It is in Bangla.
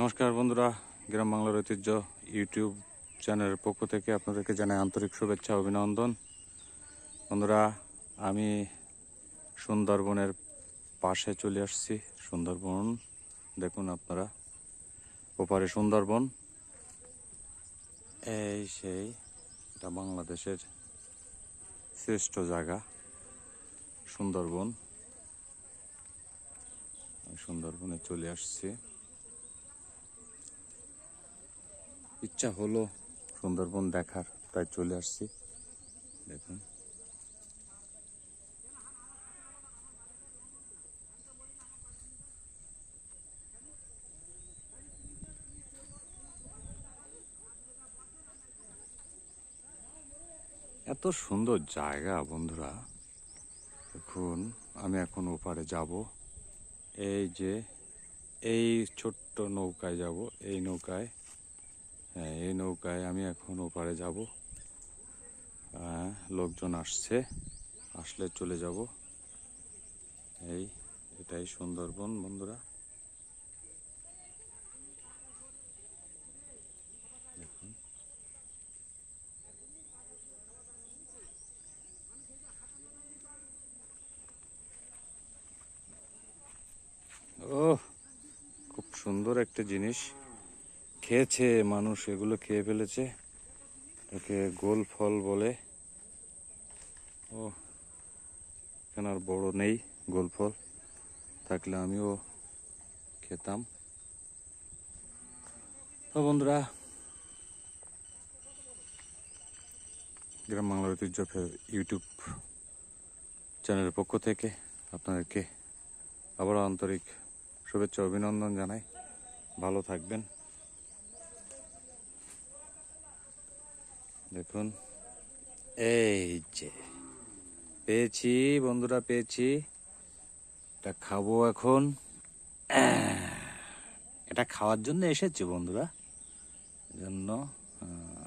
নমস্কার বন্ধুরা, গ্রাম বাংলার ঐতিহ্য ইউটিউব চ্যানেলের পক্ষ থেকে আপনাদেরকে জানাই আন্তরিক শুভেচ্ছা, অভিনন্দন। বন্ধুরা, আমি সুন্দরবনের পাশে চলে আসছি, সুন্দরবন। দেখুন আপনারা, ওপারে সুন্দরবন। এই সেই এটা বাংলাদেশের শ্রেষ্ঠ জায়গা, সুন্দরবন। সুন্দরবনে চলে আসছি। ইচ্ছা হলো সুন্দরবন দেখার, তাই চলে আসছি। দেখুন। এত সুন্দর জায়গা বন্ধুরা। এখন আমি এখন ওপারে যাব। এই যে, এই ছোট্ট নৌকায় যাব, এই নৌকায়। হ্যাঁ এই নৌকায় আমি এখন ওপারে যাব। লোকজন আসছে, আসলে চলে যাব। এই, এটাই সুন্দরবন বন্ধুরা। ও খুব সুন্দর একটা জিনিস। খেয়েছে, মানুষ এগুলো খেয়ে ফেলেছে। একে গোল ফল বলে। ও, এখানে আর বড় নেই গোল ফল। থাকলে আমিও খেতাম। তো বন্ধুরা, গ্রাম বাংলার ঐতিহ্য ইউটিউব চ্যানেলের পক্ষ থেকে আপনাদেরকে আবারও আন্তরিক শুভেচ্ছা, অভিনন্দন জানাই। ভালো থাকবেন। দেখুন। এই যে পেয়েছি বন্ধুরা পেয়েছি। এটা খাব এখন। এটা খাওয়ার জন্য এসেছি বন্ধুরা। জন্য আহ,